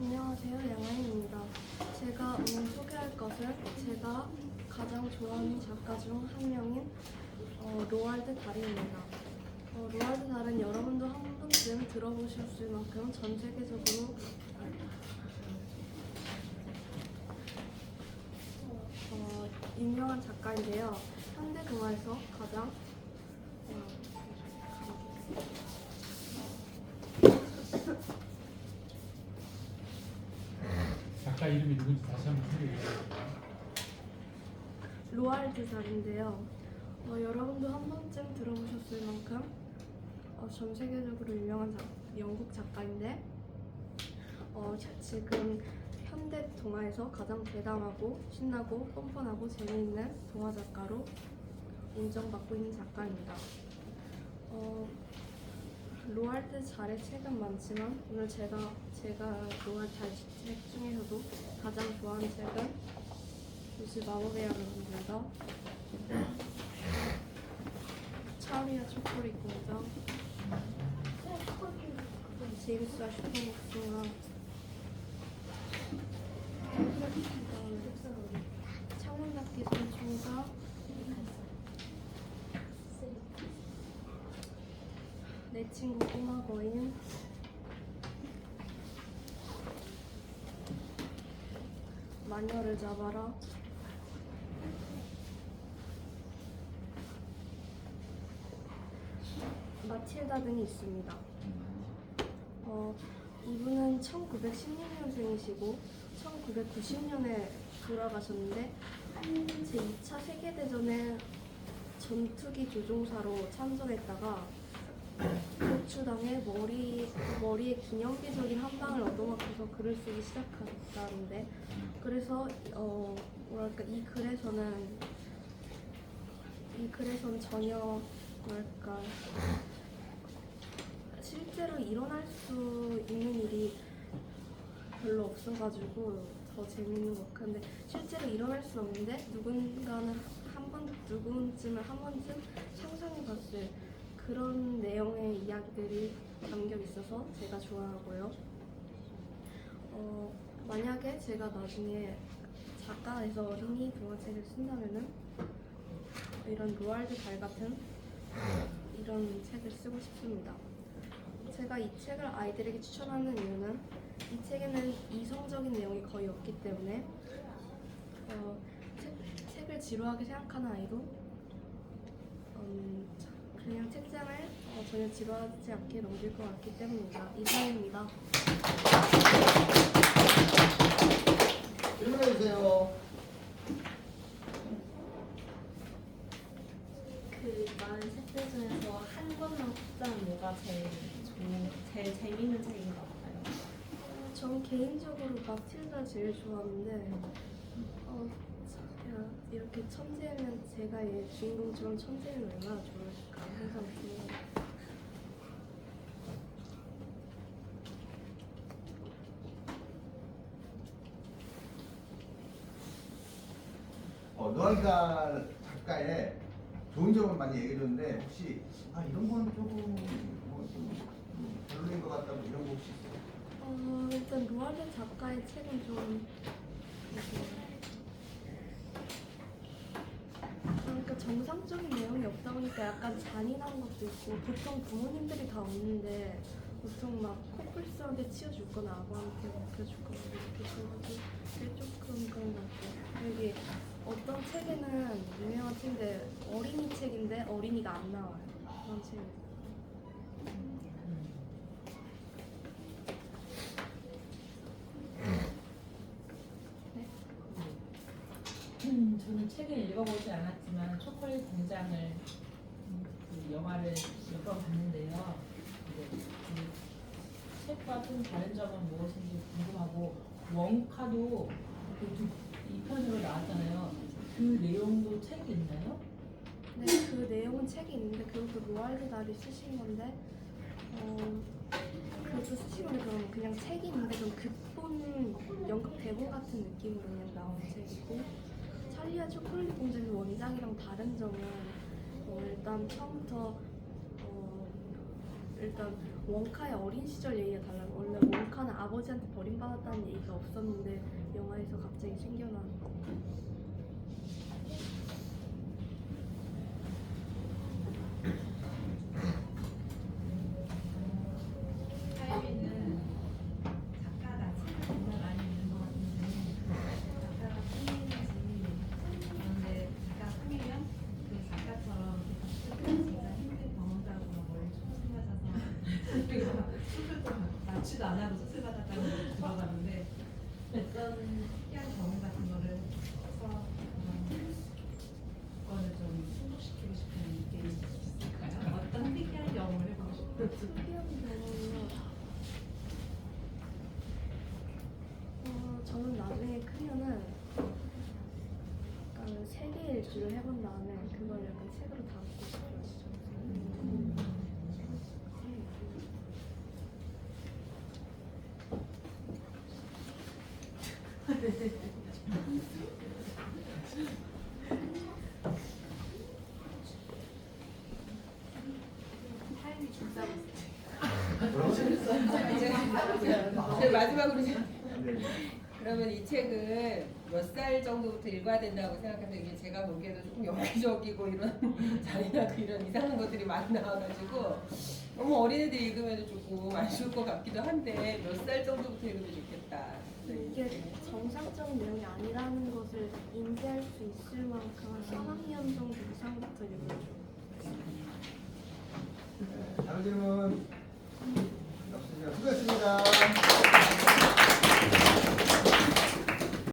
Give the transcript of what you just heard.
안녕하세요, 양아인입니다. 제가 오늘 소개할 것은 제가 가장 좋아하는 작가 중 한 명인 어, 로알드 달입니다. 어, 로알드 달은 여러분도 한 번쯤 들어보셨을 만큼 전 세계적으로 어, 유명한 작가인데요. 현대 동화에서 가장 12살인데요. 어, 여러분도 한 번쯤 들어보셨을 만큼 어, 전 세계적으로 유명한 작, 영국 작가인데 어, 지금 현대 동화에서 가장 대담하고 신나고 뻔뻔하고 재미있는 동화 작가로 인정받고 있는 작가입니다. 어, 로알드 잘의 책은 많지만 오늘 제가 제가 로알드 잘책 중에서도 가장 좋아하는 책은 요새 마법의 여러분들과 차리아 초콜릿 공장 제임스와 슈퍼복숭아 창문닫기 선총사 내 친구 꼬마 거인 마녀를 잡아라 마틸다 등이 있습니다. 어, 이분은 1916년생이시고 1990년에 돌아가셨는데 제2차 세계대전에 전투기 조종사로 참전했다가 고추당해 머리, 머리에 기념비적인 한 방을 얻어맞고서 글을 쓰기 시작했다는데 그래서 어, 뭐랄까 이 글에서는 이 글에서는 전혀 뭐랄까 실제로 일어날 수 있는 일이 별로 없어가지고 더 재밌는 것 같은데 실제로 일어날 수 없는데 누군가는 한 번 누군쯤은 한 번쯤 상상해봤을 그런 내용의 이야기들이 담겨 있어서 제가 좋아하고요. 어, 만약에 제가 나중에 작가에서 어린이 동화책을 쓴다면은 이런 로알드 달 같은 이런 책을 쓰고 싶습니다. 제가 이 책을 아이들에게 추천하는 이유는 이 책에는 이성적인 내용이 거의 없기 때문에 어, 책, 책을 지루하게 생각하는 아이도 음, 그냥 책장을 어, 전혀 지루하지 않게 넘길 것 같기 때문입니다. 이상입니다. 질문해 주세요. 그 많은 책들 중에서 한 권만 꼽자면 뭐가 제일 좋은, 제일 재밌는 책인 것 같아요. 어, 전 개인적으로 마틸다 제일 좋아하는데 어, 참, 야, 이렇게 천재면 제가 얘 주인공처럼 천재면 얼마나 좋을까 항상 생각. 어, 노아가 작가의 좋은 점은 많이 얘기해 줬는데 혹시 아 이런 건 조금 뭐 좀 별로인 것 같다 뭐 이런 거 혹시 있어요? 어, 일단 로알드 작가의 책은 좀 그러니까 정상적인 내용이 없다 보니까 약간 잔인한 것도 있고 보통 부모님들이 다 없는데 보통 막 코뿔소한테 치워줄 거나 아버한테 먹혀줄 거나 이렇게 줘가지고 그게 조금 그런 것 같아요. 여기 어떤 책에는 유명한 책인데 어린이 책인데 어린이가 안 나와요. 그런 책. 음, 저는 책을 읽어보지 않았지만 초콜릿 공장을 음, 그 영화를 몇번 봤는데요. 이제 그 책과 좀 다른 점은 무엇인지 궁금하고 원카도 그 2편으로 나왔잖아요. 그 내용도 책이 있나요? 네, 그 내용은 책이 있는데 그것도 달이 쓰신 건데 어, 그것도 쓰신 건데 그럼 그냥 책이 있는데 좀 극본 연극 대본 같은 느낌으로 그냥 나온 책이고 찰리와 초콜릿 공장의 원작이랑 다른 점은 어, 일단 처음부터 어, 일단 원카의 어린 시절 얘기가 달라요. 원래 원카는 아버지한테 버림받았다는 얘기가 없었는데 영화에서 갑자기 생겨난 타이밍은 작가가 책을 정말 많이 읽는 것 같은데 작가가 꾸미는지 그런데 작가가 꾸미면 그 작가처럼 진짜 힘든 경험자고 막 머리 초술 맞아서 그리고 수술도 마취도 안 하고 수술 받았다는 걸 들어봤는데 어떤 희한 경험 같은 거를 써서 그거를 좀 충족시키고 싶은 게 있을까요? 어떤 희귀한 경험을 해보고 싶어요? 특이한 경험이요. 어, 저는 나중에 크면은 약간 세계 일주를 해본 다음에 그걸 약간 책으로 담고 싶어요. 제 마지막으로 네. 그러면 이 책을 몇살 정도부터 읽어야 된다고 생각해서 이게 제가 보기에도 조금 여기저기고 이런 잔인하고 이런 이상한 것들이 많이 나와가지고 너무 어린애들이 읽으면 조금 아쉬울 것 같기도 한데 몇 살 정도부터 읽으면 좋겠다. 이게 정상적 내용이 아니라는 것을 인지할 수 있을 만큼 한 3학년 정도 이상부터 읽어줘. 네, 다른 질문 없으시면 수고했습니다.